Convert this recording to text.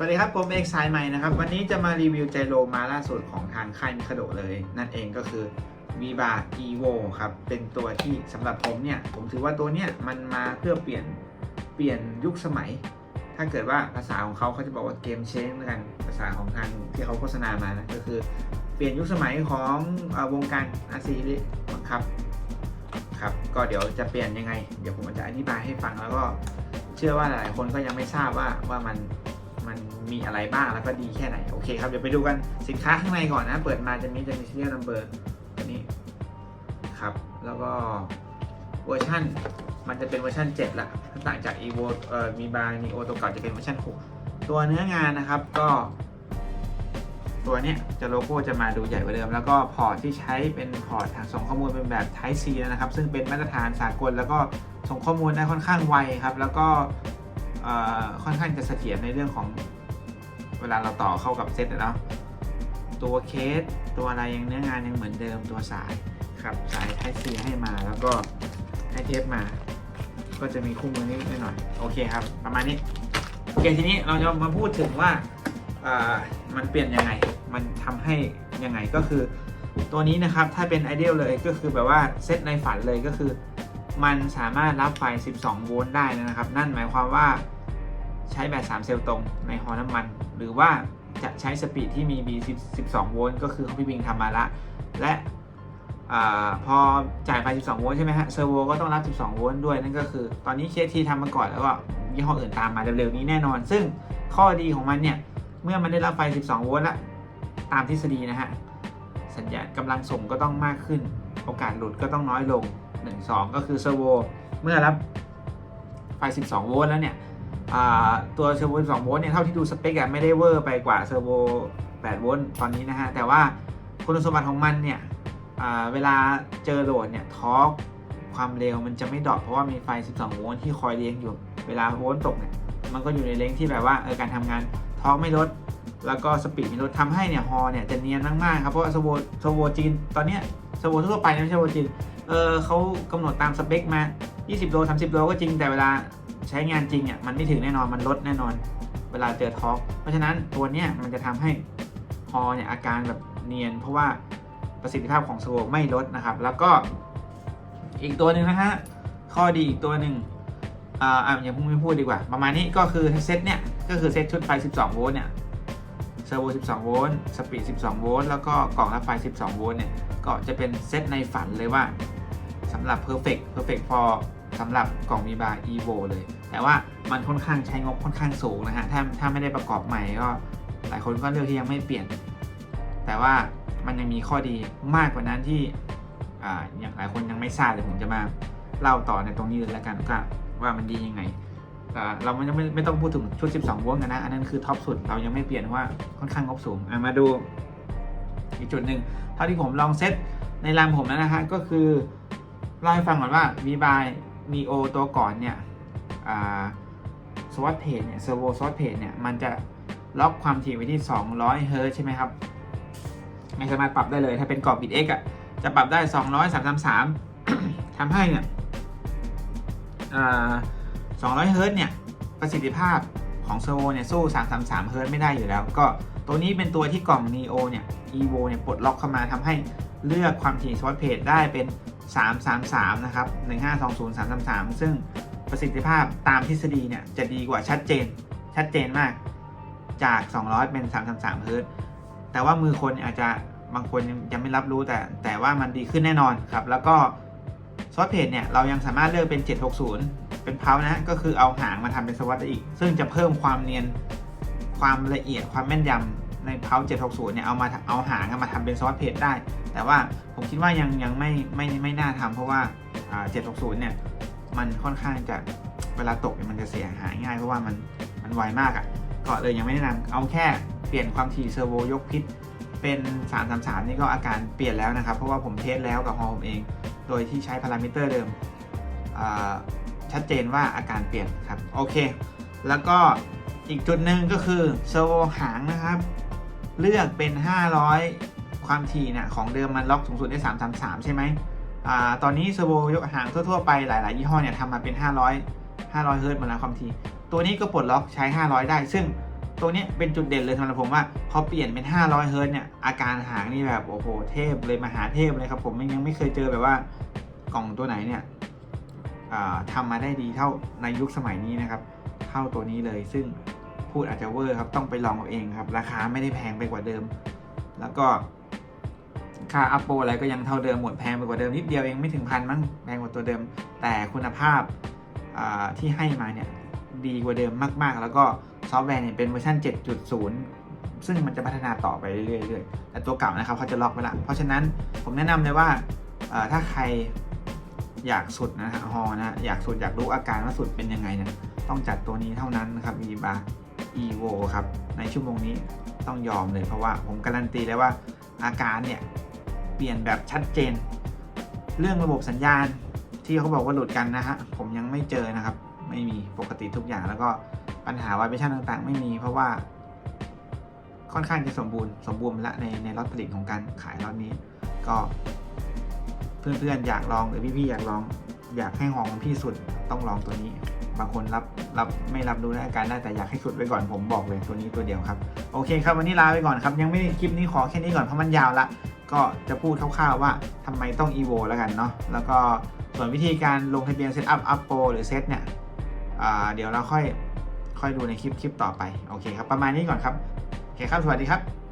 สวัสดีครับผมเอกสายใหม่นะครับ วันนี้จะมารีวิวไจโรมาล่าสุดของทางค่ายมิคาโดเลย นั่นเองก็คือ v i v a Evo ครับ เป็นตัวที่สำหรับผมเนี่ย ผมถือว่าตัวเนี้ยมันมาเพื่อเปลี่ยนเปลี่ยนยุคสมัย ถ้าเกิดว่าภาษาของเขาเขาจะบอกว่าเกมเชนกันภาษาของทางที่เขาโฆษณามานะก็คือเปลี่ยนยุคสมัยของอวงการอาซีรีบังคับครับ ก็เดี๋ยวจะเปลี่ยนยังไง เดี๋ยวผมจะอธิบายให้ฟังแล้วก็เชื่อว่าหลายคนก็ยังไม่ทราบว่าว่ามัน มันมีอะไรบ้างแล้วก็ดีแค่ไหน โอเคครับเดี๋ยวไปดูกันสินค้าข้างในก่อนนะ เปิดมาจะมีจะมี serial number ตัวนี้ครับ แล้วก็เวอร์ชันมันจะเป็นเวอร์ชัน7ละต่างจาก evo เอ่อมีบาร์มีโอตัวเก่าจะเป็นเวอร์ชัน6ตัวเนื้องานนะครับก็ ตัวเนี้ยจะโลโก้จะมาดูใหญ่กว่าเดิม แล้วก็พอร์ตที่ใช้เป็นพอร์ตส่งข้อมูลเป็นแบบ Type C นะครับ ซึ่งเป็นมาตรฐานสากลแล้วก็ส่งข้อมูลได้ค่อนข้างไวครับ แล้วก็ ค่อนข้างจะเสถียรในเรื่องของเวลาเราต่อเข้ากับเซตเนาะตัวเคสตัวอะไรยังเนื้องานยังเหมือนเดิมตัวสายครับสาย Type C ให้มาแล้วก็ให้เทปมา ก็จะมีคู่มือนิดหน่อยโอเคครับ ประมาณนี้โอเคทีนี้เราจะมาพูดถึงว่ามันเปลี่ยนยังไง มันทำให้ยังไงก็คือ ตัวนี้นะครับถ้าเป็นไอเดียลเลยก็คือแบบว่าเซตในฝันเลยก็คือ มันสามารถรับไฟ 12 โวลต์ได้นะครับ นั่นหมายความว่าใช้แบต 3 เซลล์ตรงในหอน้ำมัน หรือว่าจะใช้สปีดที่มี B 12 โวลต์ก็คือของพี่บิงทำมาละ และอพอจ่ายไฟ 12 โวลต์ใช่ไหมฮะ เซอร์โวก็ต้องรับ 12 โวลต์ด้วย นั่นก็คือ ตอนนี้เคทีทำมาก่อนแล้วก็ยี่ห้ออื่นตามมาเร็วๆนี้แน่นอน ซึ่งข้อดีของมันเนี่ย เมื่อมันได้รับไฟ 12 โวลต์ล้วตามทฤษฎีนะฮะ สัญญาณกำลังส่งก็ต้องมากขึ้น โอกาสหลุดก็ต้องน้อยลง 1 2 ก็คือเซอร์โวเมื่อรับไฟ 12 โวลต์แล้วเนี่ยตัวเซอร์โว12 โวลต์เนี่ยเท่าที่ดูสเปคอะไม่ได้เวอร์ไปกว่าเซอร์โว8 โวลต์ตอนนี้นะฮะ แต่ว่าคุณสมบัติของมันเนี่ยเวลาเจอโหลดเนี่ยทอร์กความเร็วมันจะไม่ดรอปเพราะว่ามีไฟ 12 โวลต์ที่คอยเลี้ยงอยู่ เวลาโวลต์ตกเนี่ยมันก็อยู่ในเลนที่แบบว่าเออการทำงานทอร์กไม่ลด แล้วก็สปีดไม่ลดทำให้เนี่ยฮอเนี่ยจะเนียนมากๆครับเพราะว่าสโวสโวจีนตอนเนี้ย สโวทั่วไปนะไม่ใช่สโวจีนเออเขากำหนดตามสเปคมา 20 โล 30 โลก็จริงแต่เวลาใช้งานจริงอะมันไม่ถึงแน่นอนมันลดแน่นอน เวลาเจอท็อกเพราะฉะนั้นตัวเนี้ยมันจะทำให้ฮอเนี่ยอาการแบบเนียน เพราะว่าประสิทธิภาพของสโวไม่ลดนะครับ แล้วก็อีกตัวหนึ่งนะฮะข้อดีอีกตัวหนึ่งอ่าอย่าพิ่งไม่พูดดีกว่า ประมาณนี้ก็คือเซตเนี่ยก็คือเซตชุดไฟ 12 โวลต์เนี่ยเซอร์โว 12 โวลต์ สปีด 12 โวลต์ แล้วก็กล่องรับไฟ 12 โวลต์เนี่ย ก็จะเป็นเซตในฝันเลยว่าสำหรับ perfect perfect for สำหรับกล่องมีบาร์ evo เลย แต่ว่ามันค่อนข้างใช้งบค่อนข้างสูงนะฮะ ถ้าถ้าไม่ได้ประกอบใหม่ก็หลายคนก็เลือกที่ยังไม่เปลี่ยน แต่ว่ามันยังมีข้อดีมากกว่านั้นที่อ่าอย่างหลายคนยังไม่ทราบเดี๋ยผมจะมาเล่าต่อในตรงนี้เลยแล้วกันก็ว่ามันดียังไงเราไม่ไม่ไม่ต้องพูดถึงชุด 12วลต์กันนะ อันนั้นคือท็อปสุดเรายังไม่เปลี่ยนว่าค่อนข้างงบสูงอะมาดู อีกจุดหนึ่งเท่าที่ผมลองเซตในรามผมแล้วนะฮะก็คือเล่าให้ฟังก่อนว่า v b y Neo ตัวก่อนเนี่ยสวัสเพจเนี่ยเซอร์โวสวัสเพจเนี่ยมันจะล็อกความถี่ไว้ที่ 200เฮิร์ตใช่ไหมครับไม่สามารถปรับได้เลยถ้าเป็นกรอบบิต X อะจะปรับได้ 200 333ทำให้เนี่ย200เฮิร์ตเนี่ยประสิทธิภาพของเซอร์โวเนี่ยสู้ 333เฮิร์ตไม่ได้อยู่แล้ว ก็ ตัวนี้เป็นตัวที่กล่อง Neo เนี่ย Evo เนี่ยปลดล็อกเข้ามาทำให้เลือกความถี่สวอตเพจได้เป็น 333 นะครับ 1520 333 ซึ่งประสิทธิภาพตามทฤษฎีเนี่ยจะดีกว่าชัดเจน ชัดเจนมากจาก 200 เป็น 333เฮิร์ตแต่ว่ามือคนอาจจะบางคนยังไม่รับรู้แต่แต่ว่ามันดีขึ้นแน่นอนครับ แล้วก็ซอสเพจเนี่ยเรายังสามารถเลือกเป็น 760 เป็นเพานะ ก็คือเอาหางมาทำเป็นสวัสดได้อีก ซึ่งจะเพิ่มความเนียน ความละเอียดความแม่นยำในเพา760เนี่ยเอามาเอาหางมาทำเป็นซอสเพจได้ แต่ว่าผมคิดว่ายังยังไม่ไม่ไม่น่าทำเพราะว่า760เนี่ยมันค่อนข้างจะเวลาตกมันจะเสียหายง่ายเพราะว่ามันมันไวมากอะ่ะก็เลยยังไม่แนะนำเอาแค่เปลี่ยนความถี่เซอร์โวยกพิษเป็น333นี่ก็อาการเปลี่ยนแล้วนะครับ เพราะว่าผมเทสแล้วกับฮอผมเอง โดยที่ใช้พารามิเตอร์เดิมชัดเจนว่าอาการเปลี่ยนครับ โอเค แล้วก็ อีกจุดหนึ่งก็คือเซอร์โวหางนะครับ เลือกเป็น 500 ความถี่นะของเดิมมันล็อกสูงสุดได้ 333 ใช่ไหมอ่าตอนนี้เซอร์โวยกหางทั่วๆไปหลาย ๆ ยี่ห้อเนี่ยทำมาเป็น 500 500เฮิร์ตซ์หมดแล้วความถี่ตัวนี้ก็ปลดล็อกใช้ 500 ได้ ซึ่งตรงเนี้เป็นจุดเด่นเลยสำหรับผมว่าพอเปลี่ยนเป็น 500เฮิร์ตซ์เนี่ยอาการหางนี่แบบโอ้โหเทพเลยมหาเทพเลยครับผมยังไม่เคยเจอแบบว่ากล่องตัวไหนเนี่ยทำมาได้ดีเท่าในยุคสมัยนี้นะครับ เท่าตัวนี้เลยซึ่ง พูดอาจจะเวอร์ครับต้องไปลองเอาเองครับ ราคาไม่ได้แพงไปกว่าเดิม แล้วก็ค่าอัปโปอะไรก็ยังเท่าเดิมหมดแพงไปกว่าเดิมนิดเดียวเองไม่ถึงพันมั้งแพงกว่าตัวเดิม แต่คุณภาพที่ให้มาเนี่ยดีกว่าเดิมมาก ๆ แล้วก็ซอฟต์แวร์เนี่ยเป็นเวอร์ชัน7.0 ซึ่งมันจะพัฒนาต่อไปเรื่อยๆแต่ตัวเก่านะครับเขาจะล็อกไว้ละเพราะฉะนั้นผมแนะนำเลยว่าถ้าใครอยากสุดนะฮะฮอนะอยากสุดอยากรู้อาการว่าสุดเป็นยังไงเนี่ยต้องจัดตัวนี้เท่านั้นนะครับ v ีบา evo ครับ ในชั่วโมงนี้ต้องยอมเลยเพราะว่าผมการันตีเลยว่าอาการเนี่ย เปลี่ยนแบบชัดเจน เรื่องระบบสัญญาณที่เขาบอกว่าหลุดกันนะฮะ ผมยังไม่เจอนะครับ ไม่มีปกติทุกอย่างแล้วก็ปัญหาไวเบชั่นต่างๆ ไม่มีเพราะว่า ค่อนข้างจะสมบูรณ์สมบูรณ์ละในในล็อตผลิตของการขายล็อตนี้ ก็ เพื่อนๆอยากลองหรือพี่ๆอยากลองอยากให้หองพี่สุดต้องลองตัวนี้ บางคนรับรับไม่รับรู้อาการได้แต่อยากให้สุดไว้ก่อนผมบอกเลยตัวนี้ตัวเดียวครับ โอเคครับวันนี้ลาไปก่อนครับ ยังไม่คลิปนี้ขอแค่นี้ก่อนเพราะมันยาวละก็จะพูดคร่าวๆว่าทำไมต้อง evo แล้วกันเนาะแล้วก็ส่วนวิธีการลงทะเบียนเซตอัพอัพโปหรือเซตเนี่ยเดี๋ยวเราค่อยค่อยดูในคลิปคลิปต่อไป โอเคครับ ประมาณนี้ก่อนครับ โอเคครับ สวัสดีครับ